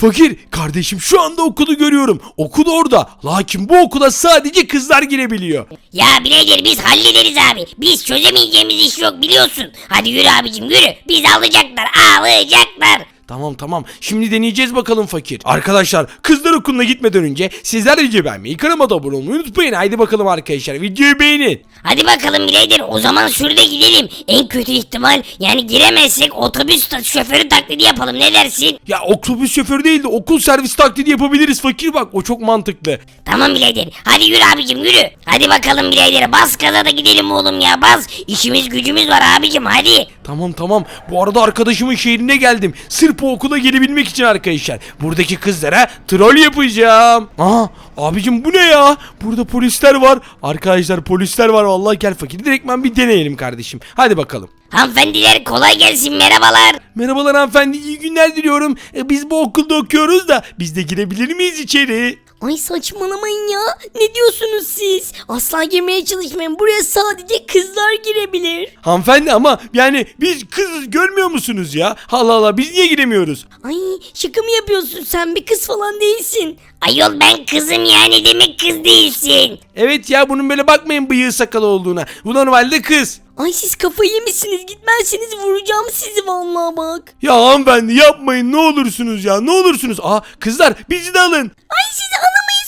Fakir kardeşim şu anda okulu görüyorum. Okul orada. Lakin bu okula sadece kızlar girebiliyor. Ya birader biz hallederiz abi. Biz çözemeyeceğimiz iş yok biliyorsun. Hadi yürü abicim yürü. Biz alacaklar alacaklar. Tamam tamam şimdi deneyeceğiz bakalım fakir. Arkadaşlar kızlar okuluna gitmeden önce sizler de video beğenmeyi kanalıma da abone olmayı unutmayın. Haydi bakalım arkadaşlar videoyu beğenin. Hadi bakalım birader o zaman şurada gidelim. En kötü ihtimal yani giremezsek otobüs ta- şoförü taklidi yapalım ne dersin? Ya otobüs şoförü değil de okul servis taklidi yapabiliriz fakir bak o çok mantıklı. Tamam birader hadi yürü abicim yürü. Hadi bakalım birader bas gaza da gidelim oğlum ya bas. İşimiz gücümüz var abicim hadi. Tamam tamam bu arada arkadaşımın şehrine geldim. Sırf o okula gelebilmek için arkadaşlar. Buradaki kızlara troll yapacağım. Aa abicim bu ne ya? Burada polisler var. Arkadaşlar polisler var vallahi gel fakir direktmen bir deneyelim kardeşim. Hadi bakalım. Hanımefendiler kolay gelsin merhabalar. Merhabalar hanımefendi iyi günler diliyorum. E, biz bu okulda okuyoruz da biz de girebilir miyiz içeri? Ay saçmalamayın ya. Ne diyorsunuz siz? Asla girmeye çalışmayın. Buraya sadece kızlar girebilir. Hanımefendi ama yani biz kız görmüyor musunuz ya? Allah Allah biz niye giremiyoruz? Ay şaka mı yapıyorsun sen? Bir kız falan değilsin. Ayol ben kızım yani demek kız değilsin. Evet ya bunun böyle bakmayın bıyığı sakalı olduğuna. Bu normalde kız. Ay siz kafayı yemişsiniz. Gitmezseniz vuracağım sizi vallahi bak. Ya hanımefendi yapmayın ne olursunuz ya ne olursunuz. Aa kızlar bizi de alın. Ay sizi alamayız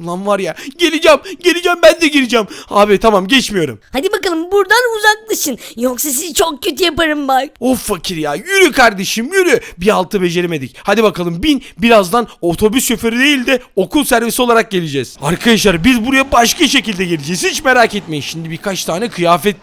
Ulan var ya geleceğim geleceğim ben de gireceğim. Abi tamam geçmiyorum. Hadi bakalım buradan uzaklaşın. Yoksa sizi çok kötü yaparım bak. Of fakir ya yürü kardeşim yürü. Bir altı beceremedik. Hadi bakalım bin birazdan otobüs şoförü değil de okul servisi olarak geleceğiz. Arkadaşlar biz buraya başka şekilde geleceğiz hiç merak etmeyin. Şimdi birkaç tane kıyafet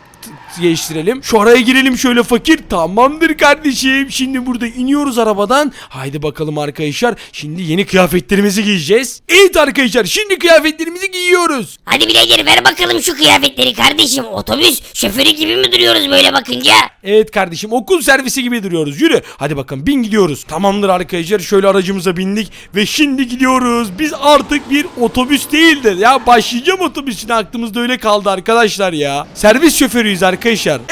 değiştirelim. Şu araya girelim şöyle fakir. Tamamdır kardeşim. Şimdi burada iniyoruz arabadan. Haydi bakalım arkadaşlar. Şimdi yeni kıyafetlerimizi giyeceğiz. Evet arkadaşlar şimdi kıyafetlerimizi giyiyoruz. Hadi birader ver bakalım şu kıyafetleri kardeşim. Otobüs şoförü gibi mi duruyoruz böyle bakınca? Evet kardeşim okul servisi gibi duruyoruz. Yürü. Hadi bakın bin gidiyoruz. Tamamdır arkadaşlar. Şöyle aracımıza bindik ve şimdi gidiyoruz. Biz artık bir otobüs değildir. Ya başlayacağım otobüsüne aklımızda öyle kaldı arkadaşlar ya. Servis şoförüyüz arkadaşlar.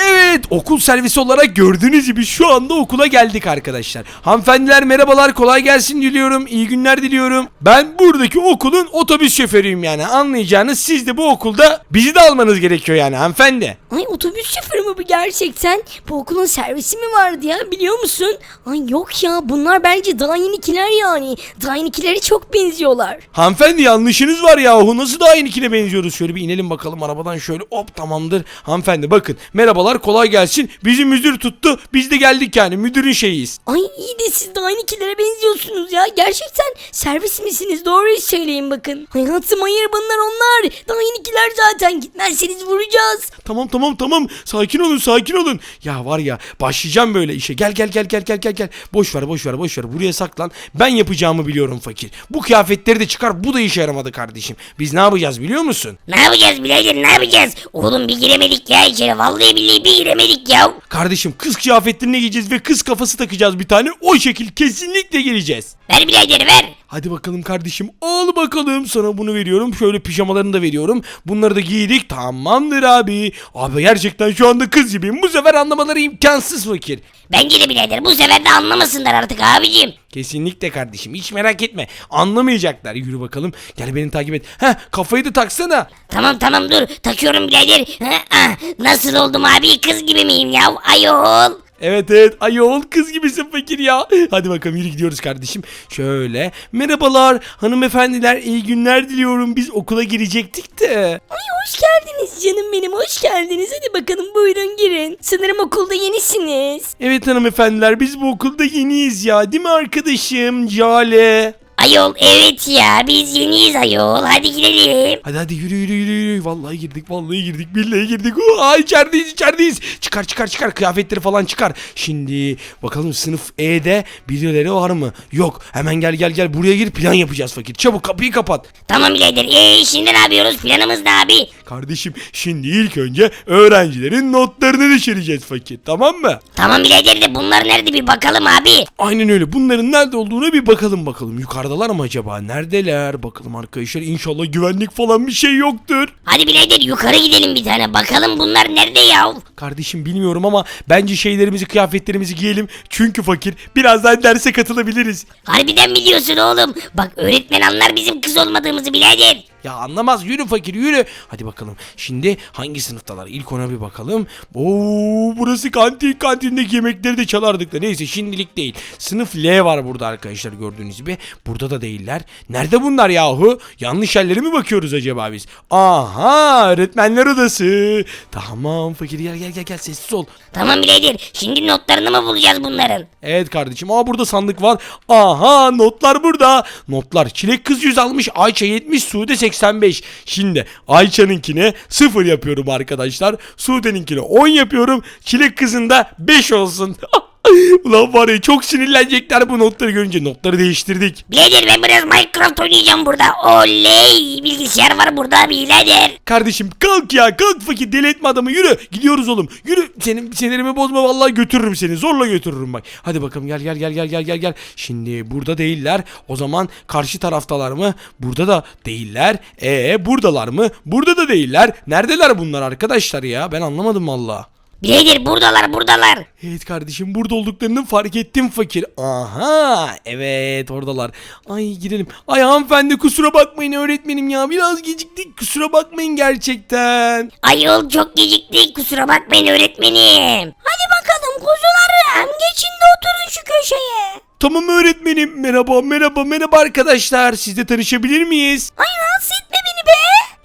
Evet okul servisi olarak gördüğünüz gibi şu anda okula geldik arkadaşlar. Hanımefendiler merhabalar kolay gelsin diliyorum. İyi günler diliyorum. Ben buradaki okulun otobüs şoförüyüm yani. Anlayacağınız siz de bu okulda bizi de almanız gerekiyor yani hanımefendi. Ay otobüs şoförü mü bu gerçekten? Bu okulun servisi mi vardı ya biliyor musun? Ay yok ya bunlar bence daha yenikiler yani. Daha yenikilere çok benziyorlar. Hanımefendi yanlışınız var yahu. Nasıl daha yenikine benziyoruz? Şöyle bir inelim bakalım arabadan şöyle. Hop tamamdır. Hanımefendi bakın. Merhabalar kolay gelsin. Bizi müdür tuttu. Biz de geldik yani. Müdürün şeyiyiz. Ay iyi de siz daha yenikilere benziyorsunuz ya. Gerçekten servis misiniz? Doğruyu söyleyin bakın. Hayatım hayır bunlar onlar. Daha yenikiler zaten. Gitmezseniz vuracağız. Tamam tamam tamam. Sakin olun sakin olun. Ya var ya başlayacağım böyle işe. Gel gel gel gel gel gel gel. Boş ver boş ver boş ver. Buraya saklan. Ben yapacağımı biliyorum fakir. Bu kıyafetleri de çıkar. Bu da işe yaramadı kardeşim. Biz ne yapacağız biliyor musun? Ne yapacağız birader ne yapacağız? Oğlum bir giremedik ya içeri vallahi billahi bir giremedik ya. Kardeşim kız kıyafetlerini giyeceğiz ve kız kafası takacağız bir tane. O şekil kesinlikle geleceğiz. Ver birader ver. Hadi bakalım kardeşim al bakalım sana bunu veriyorum şöyle pijamalarını da veriyorum bunları da giydik tamamdır abi Abi gerçekten şu anda kız gibiyim bu sefer anlamaları imkansız fakir Bence de birader bu sefer de anlamasınlar artık abicim. Kesinlikle kardeşim hiç merak etme. Anlamayacaklar. Yürü bakalım. Gel beni takip et. Heh kafayı da taksana. Tamam tamam dur. Takıyorum birader. Ha, ah, Nasıl oldum abi? Kız gibi miyim ya ayol? Evet evet ayol kız gibisin fakir ya. Hadi bakalım yürü gidiyoruz kardeşim. Şöyle merhabalar hanımefendiler iyi günler diliyorum biz okula girecektik de. Ay hoş geldiniz canım benim hoş geldiniz. Hadi bakalım buyurun girin. Sanırım okulda yenisiniz. Evet hanımefendiler biz bu okulda yeniyiz ya değil mi arkadaşım Jale? Ayol evet ya biz yeniyiz ayol hadi gidelim. Hadi hadi yürü yürü yürü yürü. Vallahi girdik vallahi girdik billahi girdik. Aa içerideyiz içerideyiz. Çıkar çıkar çıkar kıyafetleri falan çıkar. Şimdi bakalım sınıf E'de birileri var mı? Yok hemen gel gel gel buraya gir plan yapacağız fakir. Çabuk kapıyı kapat. Tamam birader ee şimdi ne yapıyoruz planımız ne abi? Kardeşim şimdi ilk önce öğrencilerin notlarını düşüreceğiz fakir tamam mı? Tamam birader de bunlar nerede bir bakalım abi. Aynen öyle bunların nerede olduğuna bir bakalım bakalım. Yukarıdalar Buradalar mı acaba? Neredeler? Bakalım arkadaşlar inşallah güvenlik falan bir şey yoktur. Hadi birader yukarı gidelim bir tane bakalım bunlar nerede ya? Kardeşim bilmiyorum ama bence şeylerimizi kıyafetlerimizi giyelim. Çünkü fakir birazdan derse katılabiliriz. Harbiden mi diyorsun oğlum? Bak öğretmen anlar bizim kız olmadığımızı birader. Ya anlamaz yürü fakir yürü. Hadi bakalım şimdi hangi sınıftalar? İlk ona bir bakalım. Oo burası kantin kantindeki yemekleri de çalardık da neyse şimdilik değil. Sınıf L var burada arkadaşlar gördüğünüz gibi. Burada da değiller. Nerede bunlar yahu? Yanlış yerlere mi bakıyoruz acaba biz? Aha öğretmenler odası. Tamam fakir gel gel gel gel sessiz ol. Tamam birader şimdi notlarını mı bulacağız bunların? Evet kardeşim. Aa burada sandık var. Aha notlar burada. Notlar. Çilek kız 100 almış. Ayça 70. Sude 85. Şimdi Ayça'nınkine 0 yapıyorum arkadaşlar. Sude'ninkine 10 yapıyorum. Çilek kızın da 5 olsun. Ulan var ya çok sinirlenecekler bu notları görünce. Notları değiştirdik. Birader ben biraz Minecraft oynayacağım burada. Oley bilgisayar var burada birader. Kardeşim kalk ya kalk fakir deli etme adamı yürü. Gidiyoruz oğlum. Yürü. Senin sinirimi bozma vallahi götürürüm seni. Zorla götürürüm bak. Hadi bakalım gel gel gel gel gel gel gel. Şimdi burada değiller. O zaman karşı taraftalar mı? Burada da değiller. E buradalar mı? Burada da değiller. Neredeler bunlar arkadaşlar ya? Ben anlamadım valla. Birader buradalar buradalar. Evet kardeşim burada olduklarını fark ettim fakir. Aha evet oradalar. Ay girelim. Ay hanımefendi kusura bakmayın öğretmenim ya. Biraz geciktik kusura bakmayın gerçekten. Ayol çok geciktik kusura bakmayın öğretmenim. Hadi bakalım kuzularım geçin de oturun şu köşeye. Tamam öğretmenim. Merhaba merhaba merhaba arkadaşlar. Sizle tanışabilir miyiz? Ay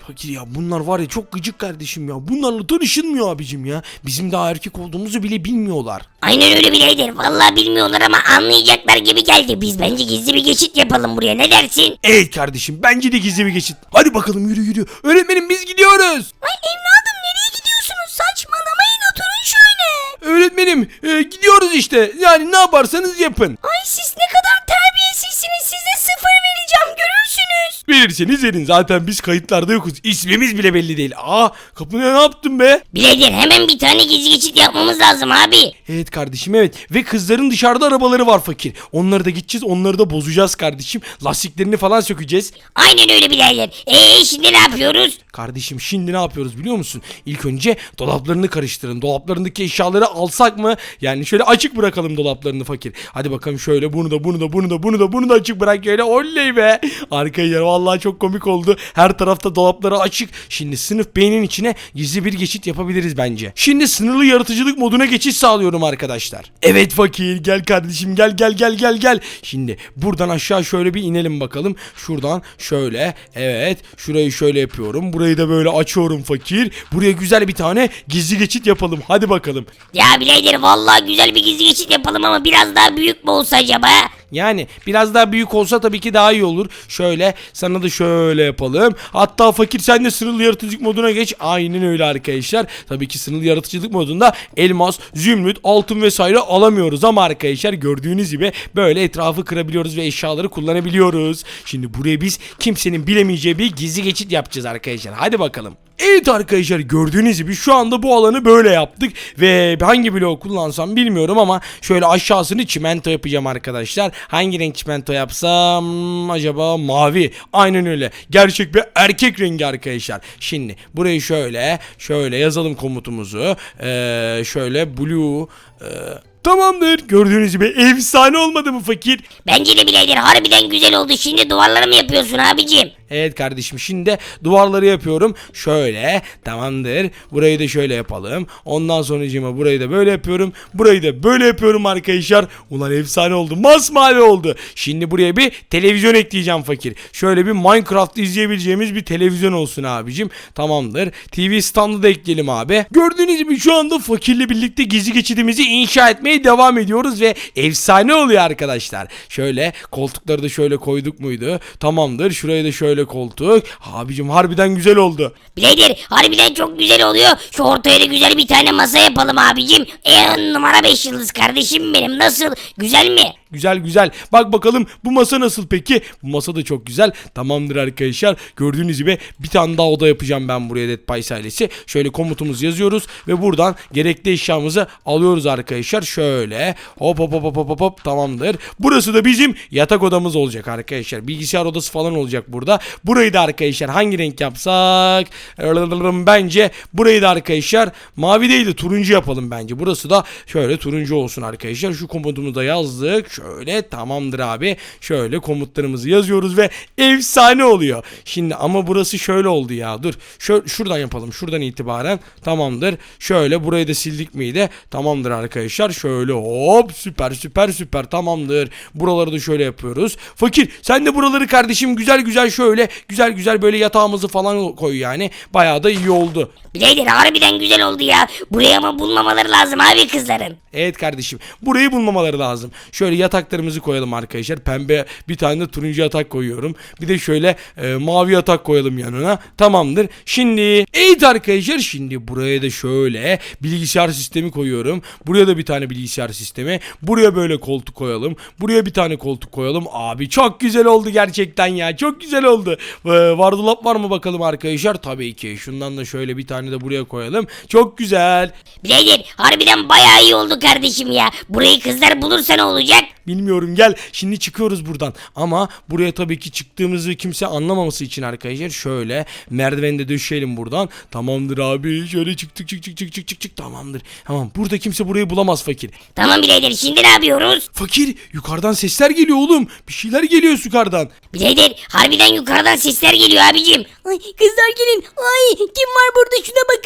Fakir ya bunlar var ya çok gıcık kardeşim ya. Bunlarla tanışılmıyor abicim ya. Bizim daha erkek olduğumuzu bile bilmiyorlar. Aynen öyle birader. Vallahi bilmiyorlar ama anlayacaklar gibi geldi. Biz bence gizli bir geçit yapalım buraya ne dersin? Evet kardeşim bence de gizli bir geçit. Hadi bakalım yürü yürü. Öğretmenim biz gidiyoruz. Ay evladım nereye gidiyorsunuz saçmalamayın oturun şöyle. Öğretmenim e, gidiyoruz işte. Yani ne yaparsanız yapın. Ay siz ne kadar terbiyesizsiniz size sıfır vereceğim görürsünüz. Verirseniz verin zaten biz kayıtlarda yokuz. İsmimiz bile belli değil. Aa kapıya ne yaptın be? Birader hemen bir tane gizli geçit yapmamız lazım abi. Evet kardeşim evet ve kızların dışarıda arabaları var fakir. Onları da gideceğiz onları da bozacağız kardeşim. Lastiklerini falan sökeceğiz. Aynen öyle birader. Eee şimdi ne yapıyoruz? Kardeşim şimdi ne yapıyoruz biliyor musun? İlk önce dolaplarını karıştırın. Dolaplarındaki eşyaları alsak mı? Yani şöyle açık bırakalım dolaplarını fakir. Hadi bakalım şöyle bunu da bunu da bunu da bunu da bunu da açık bırak öyle. Oley be. Arkaya vallahi çok komik oldu. Her tarafta dolapları açık. Şimdi sınıf B'nin içine gizli bir geçit yapabiliriz bence. Şimdi sınırlı yaratıcılık moduna geçiş sağlıyorum arkadaşlar. Evet fakir gel kardeşim gel gel gel gel gel. Şimdi buradan aşağı şöyle bir inelim bakalım. Şuradan şöyle evet şurayı şöyle yapıyorum. Burayı da böyle açıyorum fakir. Buraya güzel bir tane gizli geçit yapalım. Hadi bakalım. Ya birader vallahi güzel bir gizli geçit yapalım ama biraz daha büyük mü olsa acaba? Yani biraz daha büyük olsa tabii ki daha iyi olur. Şöyle sana da şöyle yapalım. Hatta fakir sen de sınırlı yaratıcılık moduna geç. Aynen öyle arkadaşlar. Tabii ki sınırlı yaratıcılık modunda elmas, zümrüt, altın vesaire alamıyoruz ama arkadaşlar gördüğünüz gibi böyle etrafı kırabiliyoruz ve eşyaları kullanabiliyoruz. Şimdi buraya biz kimsenin bilemeyeceği bir gizli geçit yapacağız arkadaşlar. Hadi bakalım. Evet arkadaşlar gördüğünüz gibi şu anda bu alanı böyle yaptık ve hangi bloğu kullansam bilmiyorum ama şöyle aşağısını çimento yapacağım arkadaşlar. Hangi renk çimento yapsam acaba mavi. Aynen öyle. Gerçek bir erkek rengi arkadaşlar. Şimdi burayı şöyle şöyle yazalım komutumuzu. Ee, şöyle blue ee, Tamamdır. Gördüğünüz gibi efsane olmadı mı fakir? Bence de birader harbiden güzel oldu. Şimdi duvarları mı yapıyorsun abicim? Evet kardeşim şimdi de duvarları yapıyorum. Şöyle tamamdır. Burayı da şöyle yapalım. Ondan sonra burayı da böyle yapıyorum. Burayı da böyle yapıyorum arkadaşlar. Ulan efsane oldu. Masmavi oldu. Şimdi buraya bir televizyon ekleyeceğim fakir. Şöyle bir Minecraft izleyebileceğimiz bir televizyon olsun abicim. Tamamdır. TV standı da ekleyelim abi. Gördüğünüz gibi şu anda fakirle birlikte gizli geçidimizi inşa etmeye devam ediyoruz ve efsane oluyor arkadaşlar. Şöyle koltukları da şöyle koyduk muydu? Tamamdır. Şuraya da şöyle koltuk. Abicim harbiden güzel oldu. Birader harbiden çok güzel oluyor. Şu ortaya da güzel bir tane masa yapalım abicim. E numara 5 yıldız kardeşim benim nasıl? Güzel mi? Güzel güzel. Bak bakalım bu masa nasıl peki? Bu masa da çok güzel. Tamamdır arkadaşlar. Gördüğünüz gibi bir tane daha oda yapacağım ben buraya Dead Pies ailesi. Şöyle komutumuzu yazıyoruz ve buradan gerekli eşyamızı alıyoruz arkadaşlar. Şöyle Şöyle hop hop hop hop hop hop, tamamdır. Burası da bizim yatak odamız olacak arkadaşlar. Bilgisayar odası falan olacak burada. Burayı da arkadaşlar hangi renk yapsak? Bence burayı da arkadaşlar mavi değil de turuncu yapalım bence. Burası da şöyle turuncu olsun arkadaşlar. Şu komutumu da yazdık. Şöyle tamamdır abi. Şöyle komutlarımızı yazıyoruz ve efsane oluyor. Şimdi ama burası şöyle oldu ya. Dur. Şöyle şuradan yapalım. Şuradan itibaren tamamdır. Şöyle burayı da sildik miydi? Tamamdır arkadaşlar. Şöyle hop süper süper süper tamamdır. Buraları da şöyle yapıyoruz. Fakir sen de buraları kardeşim güzel güzel şöyle güzel güzel böyle yatağımızı falan koy yani. Bayağı da iyi oldu. Birader harbiden güzel oldu ya. Buraya ama bulmamaları lazım abi kızların. Evet kardeşim. Burayı bulmamaları lazım. Şöyle yataklarımızı koyalım arkadaşlar. Pembe bir tane de turuncu yatak koyuyorum. Bir de şöyle e, mavi yatak koyalım yanına. Tamamdır. Şimdi evet arkadaşlar şimdi buraya da şöyle bilgisayar sistemi koyuyorum. Buraya da bir tane bilgisayar sistemi. Buraya böyle koltuk koyalım. Buraya bir tane koltuk koyalım. Abi çok güzel oldu gerçekten ya. Çok güzel oldu. E, vardolap var mı bakalım arkadaşlar? Tabii ki. Şundan da şöyle bir tane de buraya koyalım. Çok güzel. Birader harbiden bayağı iyi oldu kardeşim ya. Burayı kızlar bulursa ne olacak? Bilmiyorum gel. Şimdi çıkıyoruz buradan. Ama buraya tabii ki çıktığımızı kimse anlamaması için arkadaşlar şöyle merdiveni de döşeyelim buradan. Tamamdır abi. Şöyle çıktık çık çık çık çık çık çık. Tamamdır. Tamam. Burada kimse burayı bulamaz fakir. Tamam birader şimdi ne yapıyoruz? fakir yukarıdan sesler geliyor oğlum. Bir şeyler geliyor yukarıdan. Birader harbiden yukarıdan sesler geliyor abicim. Ay kızlar gelin. Ay kim var burada? Şuna bakın.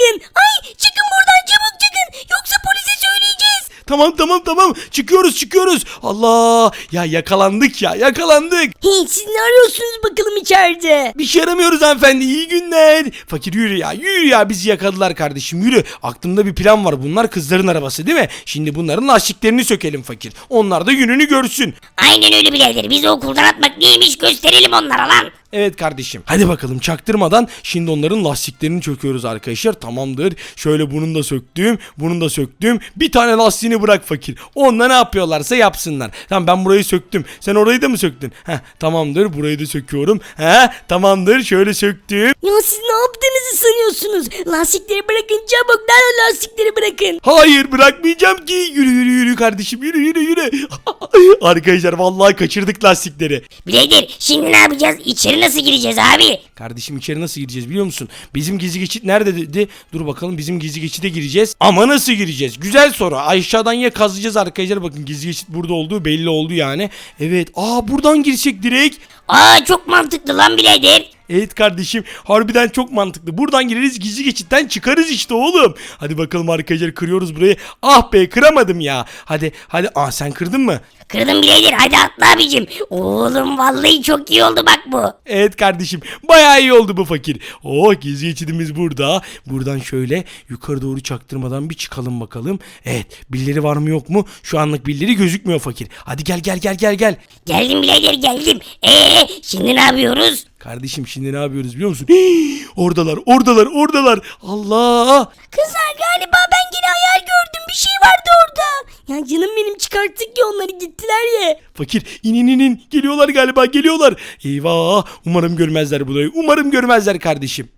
Tamam tamam tamam çıkıyoruz çıkıyoruz Allah ya yakalandık ya yakalandık Hey siz ne arıyorsunuz bakalım içeride? Bir şey aramıyoruz hanımefendi. İyi günler. Fakir yürü ya. Yürü ya. Bizi yakaladılar kardeşim. Yürü. Aklımda bir plan var. Bunlar kızların arabası değil mi? Şimdi bunların lastiklerini sökelim fakir. Onlar da gününü görsün. Aynen öyle birader. Bizi okuldan atmak neymiş gösterelim onlara lan. Evet kardeşim. Hadi bakalım çaktırmadan şimdi onların lastiklerini çöküyoruz arkadaşlar. Tamamdır. Şöyle bunun da söktüm. Bunun da söktüm. Bir tane lastiğini bırak fakir. Onunla ne yapıyorlarsa yapsınlar. Tamam ben burayı söktüm. Sen orayı da mı söktün? Heh tamamdır. Burayı da söküyorum. Heh tamamdır. Şöyle söktüm. Ya siz ne yaptığınızı sanıyorsunuz? Lastikleri bırakın çabuk. Nerede lastikleri bırakın? Hayır bırakmayacağım ki. Yürü yürü yürü kardeşim yürü yürü yürü. Arkadaşlar vallahi kaçırdık lastikleri. Birader şimdi ne yapacağız? İçeri nasıl gireceğiz abi? Kardeşim içeri nasıl gireceğiz biliyor musun? Bizim gizli geçit nerede dedi? Dur bakalım bizim gizli geçide gireceğiz. Ama nasıl gireceğiz? Güzel soru. Aşağıdan ya kazıyacağız arkadaşlar. Bakın gizli geçit burada olduğu belli oldu yani. Evet. Aa buradan girsek direkt. Aa çok mantıklı lan birader. Evet kardeşim harbiden çok mantıklı. Buradan gireriz gizli geçitten çıkarız işte oğlum. Hadi bakalım arkadaşlar kırıyoruz burayı. Ah be kıramadım ya. Hadi hadi. Aa sen kırdın mı? Kırdım birader hadi atla abicim. Oğlum vallahi çok iyi oldu bak bu. Evet kardeşim bayağı iyi oldu bu fakir. Oh gizli geçidimiz burada. Buradan şöyle yukarı doğru çaktırmadan bir çıkalım bakalım. Evet birileri var mı yok mu? Şu anlık birileri gözükmüyor fakir. Hadi gel gel gel gel gel. Geldim birader geldim. Eee şimdi ne yapıyoruz? Kardeşim şimdi ne yapıyoruz biliyor musun? Hii, oradalar oradalar oradalar. Allah. Kızlar galiba ben yine hayal gördüm. Bir şey vardı orada. Ya canım benim çıkarttık ya onları gittiler ya. Fakir inin inin geliyorlar galiba geliyorlar. Eyvah umarım görmezler burayı. Umarım görmezler kardeşim.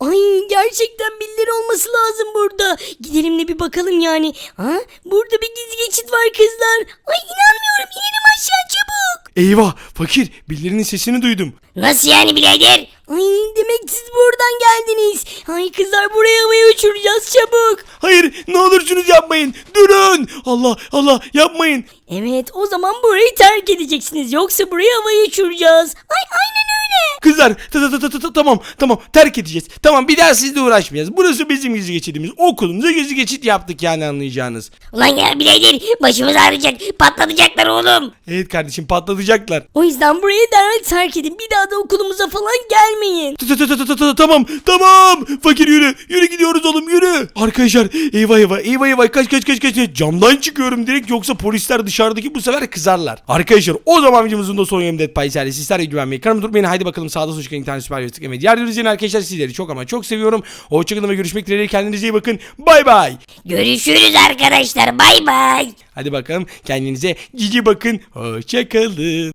Ay gerçekten birileri olması lazım burada. Gidelim de bir bakalım yani. Ha? Burada bir gizli geçit var kızlar. Ay inanmıyorum inelim aşağı çabuk. Eyvah fakir birilerinin sesini duydum. Nasıl yani birader? Ay demek siz buradan geldiniz. Ay kızlar buraya havaya uçuracağız çabuk. Hayır ne olursunuz yapmayın. Durun. Allah Allah yapmayın. Evet o zaman burayı terk edeceksiniz. Yoksa buraya havaya uçuracağız. Ay aynen öyle. Kızlar ta ta ta ta ta ta- tamam tamam terk edeceğiz. Tamam bir daha sizle uğraşmayacağız. Burası bizim gizli geçidimiz. Okulumuza gizli geçit yaptık yani anlayacağınız. Ulan ya birader başımız ağrıyacak patlatacaklar oğlum. Evet kardeşim patlatacaklar. O yüzden burayı derhal terk edin. Bir daha da okulumuza falan gelmeyin. Ta ta ta ta ta ta ta- tamam tamam. Fakir yürü yürü gidiyoruz oğlum yürü. Arkadaşlar eyvah eyvah eyvah eyvah kaç kaç kaç kaç. Camdan çıkıyorum direkt yoksa polisler dışarıdaki bu sefer kızarlar. Arkadaşlar o zaman videomuzun da son Dead Pie serisi. Sizler de güvenmeyi kanalıma durmayın. Haydi bakalım sağda sol çıkan internet süper yaratık evet. Diğer izleyen arkadaşlar sizleri çok ama çok seviyorum. Hoşçakalın ve görüşmek dileğiyle kendinize iyi bakın. Bay bay. Görüşürüz arkadaşlar bay bay. Hadi bakalım kendinize cici bakın. Hoşçakalın.